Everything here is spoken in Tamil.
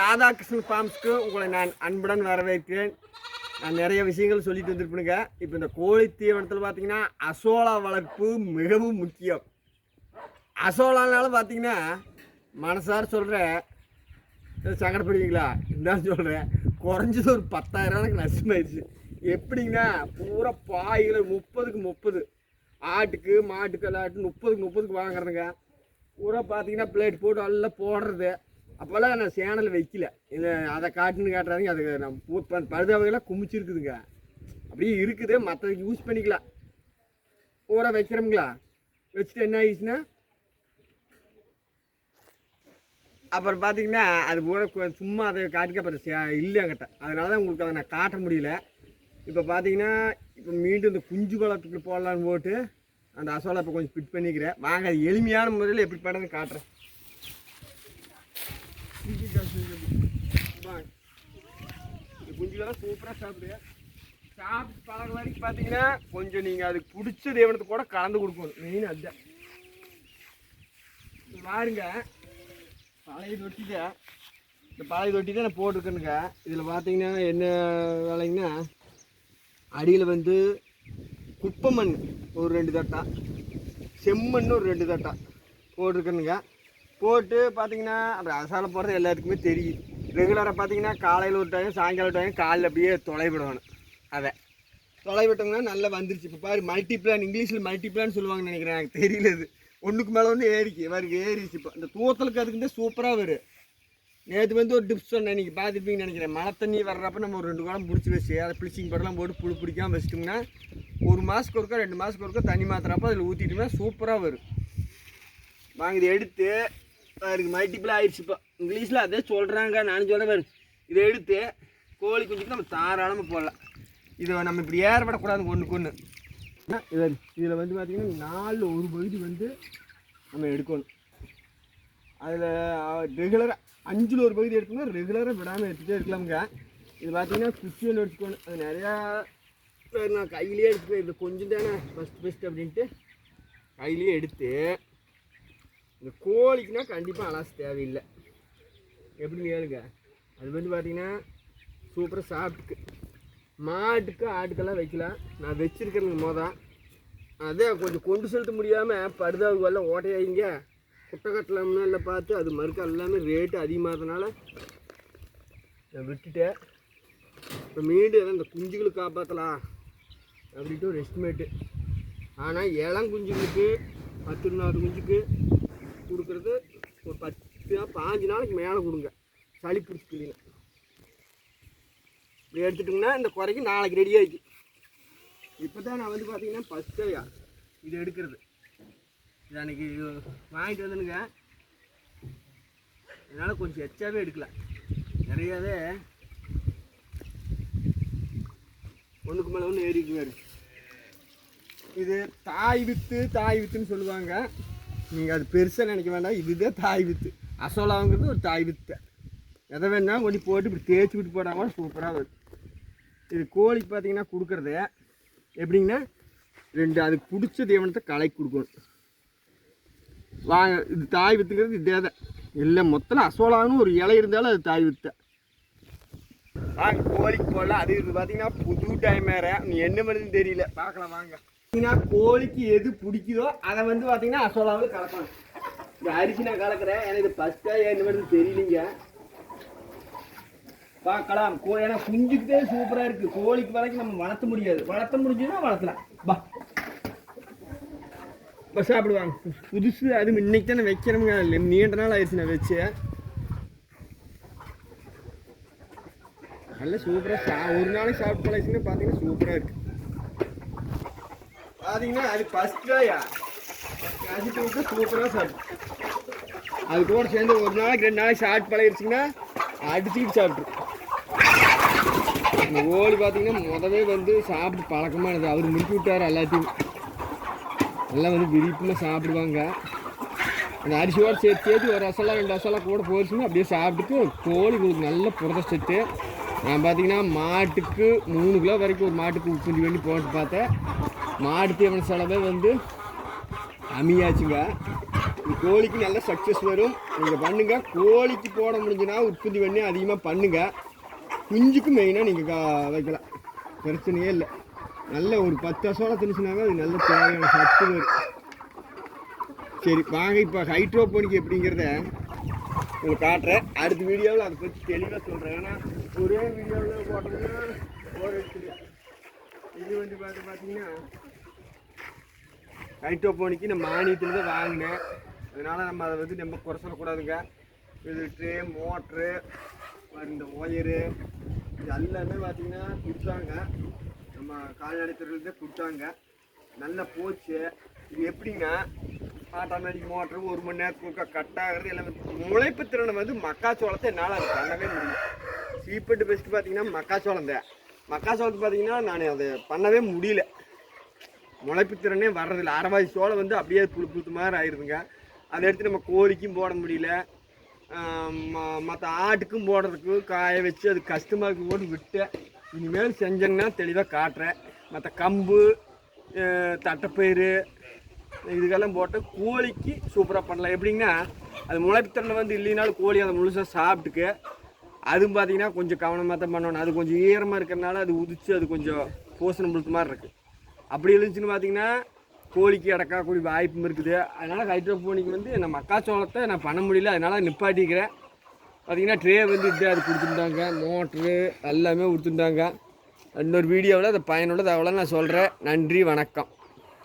ராதாகிருஷ்ணன் ஃபார்ம்ஸ்க்கு உங்களை நான் அன்புடன் வரவேற்கிறேன். நான் நிறைய விஷயங்கள் சொல்லிட்டு வந்திருப்பேனுங்க. இப்போ இந்த கோழி தீவனத்தில் பார்த்தீங்கன்னா அசோலா வளர்ப்பு மிகவும் முக்கியம். அசோலானால பார்த்தீங்கன்னா மனசார் சொல்கிறேன் சங்கடப்படுவீங்களா? என்ன சொல்கிறேன் குறைஞ்சது ஒரு பத்தாயிரம் எனக்கு நஷ்டமாயிடுச்சு எப்படிங்கன்னா பூரா பாயில் முப்பதுக்கு முப்பது. ஆட்டுக்கு மாட்டுக்கு எல்லாட்டு முப்பதுக்கு முப்பதுக்கு வாங்குறதுங்க. பூரா பார்த்தீங்கன்னா பிளேட் போட்டு எல்லாம் போடுறது. அப்போல்லாம் நான் சேனல் வைக்கல. இது அதை காட்டுன்னு காட்டுறாதீங்க அது நம்ம பூ குமிச்சிருக்குதுங்க. அப்படியே இருக்குது மற்றதுக்கு யூஸ் பண்ணிக்கலாம் ஊரை வைக்கிறோம்ங்களா? வச்சுட்டு என்ன ஆயிடுச்சுன்னா அப்புறம் பார்த்தீங்கன்னா அது பூரா சும்மா அதை காட்டிக்க அப்புறம் சே- இல்லை என்கிட்ட. அதனால தான் உங்களுக்கு அதை நான் காட்ட முடியல. இப்போ பார்த்தீங்கன்னா இப்போ மீண்டும் இந்த குஞ்சு வளர்த்துக்கு போடலான்னு போட்டு அந்த அசோலா இப்போ கொஞ்சம் ஃபிட் பண்ணிக்கிறேன். வாங்க அது எளிமையான முறையில் எப்படி பண்ணுறதுன்னு காட்டுறேன். குஞ்சுகள்லாம் சூப்பராக சாப்பிடு சாப்பிட்டு பழக வரைக்கும் பார்த்தீங்கன்னா கொஞ்சம் நீங்கள் அதுக்கு பிடிச்ச தேவனத்தை கூட கலந்து கொடுக்கணும் மெயின் அதுதான் இங்க பாருங்க பழைய தொட்டிக்க இந்த பழைய தொட்டி தான் நான் போட்டிருக்கேனுங்க இதில் பார்த்தீங்கன்னா என்ன வேலைங்கன்னா அடியில் வந்து குப்பை மண் ஒரு ரெண்டு தட்டா செம்மண் ஒரு ரெண்டு தட்டா போட்டிருக்கேனுங்க போட்டு பார்த்தீங்கன்னா அந்த அசாலை போடுறது எல்லாத்துக்குமே தெரியும். ரெகுலராக பார்த்தீங்கன்னா காலையில் ஒரு டைம் சாயங்காலம் டைம் காலையில் அப்படியே தொலைவிடணும். அதை. தொலைவிட்டோம்னா நல்லா வந்துருச்சு. இப்போ பாரு மல்டி பிளான் இங்கிலீஷில் மல்டி பிளான் சொல்லுவாங்கன்னு நினைக்கிறேன். எனக்கு தெரியல இது. ஒன்றுக்கு மேலே ஒன்று ஏறிக்கு. இவருக்கு ஏறிச்சு இப்போ. இந்த தூத்தலுக்கு அதுக்கு சூப்பராக வரும் நேற்று வந்து ஒரு டிப்ஸ் சொன்னேன். நீங்கள் பார்த்துருப்பீங்கன்னு நினைக்கிறேன். மழை தண்ணி வர்றப்ப நம்ம ஒரு ரெண்டு குடம் பிடிச்சி வச்சு அதை பிளிச்சிங் படலாம் போட்டு புழு பிடிக்காம வச்சுட்டோம்னா ஒரு மாதத்துக்கு ஒருக்கா ரெண்டு மாதத்துக்கு ஒருக்கா தண்ணி மாத்திரப்போ அதில் ஊற்றிட்டோம்னா சூப்பராக வரும். வாங்க இதை எடுத்து அதுக்கு மல்டிபிள் ஆயிடுச்சு இப்போ. இங்கிலீஷில் அதே சொல்கிறாங்க நானும் சொல்ல பாரு இதை எடுத்து கோழி குஞ்சுக்கு நம்ம தாராளமாக போடலாம். இதை நம்ம இப்படி ஏறப்படக்கூடாது ஒன்று ஒன்று இது இதில் வந்து பார்த்திங்கன்னா நாலு ஒரு பகுதி வந்து நம்ம எடுக்கணும். அதில் ரெகுலராக அஞ்சில் ஒரு பகுதி எடுக்கணும் ரெகுலராக விடாமல் எடுத்துகிட்டே இருக்கலாமுங்க. இது பார்த்தீங்கன்னா குச்சியில் எடுத்துக்கணும் அது நிறையா பேர் நான் கையிலேயே எடுத்துக்கிறேன் இது கொஞ்சம் தானே ஃபஸ்ட் பெஸ்ட் அப்படின்ட்டு கையிலேயே எடுத்து இந்த கோழிக்குனா கண்டிப்பாக அலாசு தேவையில்லை. எப்படின்னு கேளுங்க? அது வந்து பார்த்தீங்கன்னா சூப்பராக சாப்பிட்டுக்கு. மாட்டுக்கு ஆட்டுக்கெல்லாம் வைக்கலாம். நான் வச்சிருக்கிறேங்க மொதல் அதே கொஞ்சம் கொண்டு செலுத்த முடியாமல் படுதாவுக்கு எல்லாம் ஓட்டையாயிங்க. குட்டை கட்டலாம்னா எல்லாம் பார்த்து அது மறுக்க எல்லாமே ரேட்டு அதிகமாகிறதுனால நான் விட்டுட்டேன். இப்போ மீண்டும் எதாவது இந்த குஞ்சுகளை காப்பாற்றலாம் அப்படின்ட்டு ஒரு எஸ்டிமேட்டு ஆனால் இளம் குஞ்சுகளுக்கு பத்து நாலு குஞ்சுக்கு கொடுக்குறது ஒரு பத்து நாள் பாஞ்சு நாளைக்கு மேலே கொடுங்க. சளி பிடிச்சிக்கல இப்படி எடுத்துட்டிங்கன்னா இந்த குறைக்கு நாளைக்கு ரெடி ஆகிடுச்சு இப்போ தான் நான் வந்து பார்த்தீங்கன்னா ஃபஸ்ட்டையா இது எடுக்கிறது. இது அன்றைக்கி வாங்கிட்டு வந்தனுங்க. அதனால் கொஞ்சம் எச்சாவே எடுக்கல. நிறையாவே ஒன்றுக்கு மேலே ஒன்று ஏறிக்குவார் இது தாய் வித்து தாய் வித்துன்னு சொல்லுவாங்க. நீங்கள் அது பெருசாக நினைக்க வேண்டாம். இதுதான் தாய் வித்து. அசோலாங்கிறது ஒரு தாய் வித்து. எதை வேணால் கொஞ்சம் போட்டு இப்படி தேய்ச்சி விட்டு போட்டால் கூட சூப்பராக வரும். இது கோழிக்கு பார்த்தீங்கன்னா கொடுக்குறது எப்படிங்கன்னா ரெண்டு அதுக்கு பிடிச்ச தீவனத்தை கலைக்கு கொடுக்கணும். வாங்க இது தாய் வித்துங்கிறது இதே தான் இல்லை மொத்தம் அசோலான்னு ஒரு இலை இருந்தாலும் அது தாய் வித்தை. வாங்க கோழிக்கு போடலாம். அது இது பார்த்தீங்கன்னா புது டைம் வேறு. நீ என்ன பண்ணுதுன்னு தெரியல. பார்க்கலாம் வாங்க. பார்த்தீங்கன்னா கோழிக்கு எது பிடிக்குதோ அதை வந்து பார்த்தீங்கன்னா அசோலாவில் கலப்பாங்க. இந்த அரிசி நான் கலக்கிறேன். எனக்கு இது ஃபஸ்ட்டாக என்ன பண்ணுதுன்னு தெரியலீங்க? பார்க்கலாம். கோ ஏன்னா குஞ்சுக்கிட்டே சூப்பராக இருக்குது கோழிக்கு வரைக்கும் நம்ம வளர்த்த முடியாது. வளர்த்த முடிஞ்சதுன்னா வளர்த்தலாம். பா இப்போ சாப்பிடுவாங்க. புதுசு அது இன்னைக்கு தானே வைக்கிறோமுங்க. இல்லை நீண்ட நாள் ஆயிடுச்சு நான் வச்சு. நல்ல சூப்பராக சா ஒரு நாளைக்கு சாப்பிட்டு பழசுன்னு பார்த்தீங்கன்னா சூப்பராக இருக்குது பார்த்தீங்கன்னா அது ஃபஸ்ட்டாயா கசிட்டு விட்டு சூப்பராக சாப்பிடும் அது கூட சேர்ந்து ஒரு நாளைக்கு ரெண்டு நாளைக்கு சாப்பிட்டு பழகிடுச்சிங்கன்னா அடிச்சுக்கிட்டு சாப்பிட்ரு. இந்த கோழி பார்த்தீங்கன்னா முதவே வந்து சாப்பிட்டு பழக்கமானது அவர் முடிச்சு விட்டார் எல்லாத்தையும். எல்லாம் வந்து விரிப்பில் சாப்பிடுவாங்க. அந்த அரிசியோடு சேர்த்து சேர்த்து ஒரு ரசம்லாம் ரெண்டு ரசம்லாம் கூட போயிடுச்சுன்னா அப்படியே சாப்பிட்டுட்டு கோழி உங்களுக்கு நல்ல புரத சத்து நான் பார்த்தீங்கன்னா மாட்டுக்கு மூணு கிலோ வரைக்கும் ஒரு மாட்டுக்கு குஞ்சு வேண்டி போட்டு பார்த்தேன். மாடு தீவன செலவே வந்து கம்மியாச்சுங்க. கோழிக்கு நல்ல சக்ஸஸ் வரும். நீங்கள் பண்ணுங்கள் கோழிக்கு போட முடிஞ்சுன்னா உற்பத்தி பண்ணி அதிகமாக பண்ணுங்கள் குஞ்சுக்கு மெயினாக நீங்கள் வைக்கலாம். பிரச்சனையே இல்லை. நல்ல ஒரு பத்து வருஷம் திணிச்சுனாவே அது நல்ல தேவையான சத்து வரும். சரி வாங்க இப்போ ஹைட்ரோபோனிக் எப்படிங்கிறத உங்களுக்கு காட்டுறேன். அடுத்த வீடியோவில் அதை பற்றி தெளிவாக சொல்கிறேன் ஏன்னா ஒரே வீடியோவில் போட்டோம்னா போர் அடிச்சிடும் இது வந்து பார்த்து பார்த்தீங்கன்னா ஹைட்ரோபோனிக்கு நம்ம மானியத்தில் தான் வாங்கினேன். அதனால் நம்ம அதை வந்து நம்ம குறை சொல்லக்கூடாதுங்க. இது மோட்ரு இந்த ஒயரு இது எல்லாமே பார்த்திங்கன்னா கொடுத்தாங்க. நம்ம கால்நடை துறையிலேருந்தே கொடுத்தாங்க. நல்லா போச்சு. இது எப்படின்னா ஆட்டோமேட்டிக் மோட்ரு ஒரு மணி நேரத்துக்கு கட் ஆகிறது எல்லாமே முளைப்பு திறனை வந்து மக்காச்சோளத்தை என்னால் அது பண்ணவே முடியும் சீப்பட்டு பெஸ்ட்டு பார்த்தீங்கன்னா மக்காச்சோளம் தான். மக்காச்சோளத்தை பார்த்தீங்கன்னா நான் அதை பண்ணவே முடியல. முளைப்பு திறனே வர்றதில்ல. அரைவாசி சோளம் வந்து அப்படியே புழு புழுத்து மாதிரி ஆயிடுதுங்க அதை எடுத்து நம்ம கோழிக்கும் போட முடியல. மற்ற ஆட்டுக்கும் போடுறதுக்கு காய வச்சு அது கஷ்டமாக இருக்கு போட்டு விட்டேன். இனிமேல் செஞ்சேங்கன்னா தெளிவாக காட்டுறேன். மற்ற கம்பு தட்டைப்பயிறு இதுக்கெல்லாம் போட்டு கோழிக்கு சூப்பராக பண்ணலாம். எப்படிங்கன்னா அது முளைப்புத்திறனில் வந்து இல்லைனாலும் கோழி அதை முழுசாக சாப்பிட்டுக்கு அதுவும் பார்த்தீங்கன்னா கொஞ்சம் கவனமாக தான் பண்ணணும். அது கொஞ்சம் ஈரமாக இருக்கிறனால அது உதிச்சு அது கொஞ்சம் போசணம் புழுத்து மாதிரி இருக்குது அப்படி இருந்துச்சுன்னு பார்த்தீங்கன்னா கோழிக்கு அடக்கக்கூடிய வாய்ப்பும் இருக்குது. அதனால் ஹைட்ரோபோனிக் வந்து நான் மக்காச்சோளத்தை நான் பண்ண முடியல. அதனால் நிப்பாட்டிக்கிறேன். பார்த்தீங்கன்னா ட்ரே வந்து இது அது கொடுத்துருந்தாங்க. மோட்ரு எல்லாமே கொடுத்துருந்தாங்க. இன்னொரு வீடியோவில் அது பயனுள்ளது அவ்வளோ நான் சொல்கிறேன் நன்றி வணக்கம்.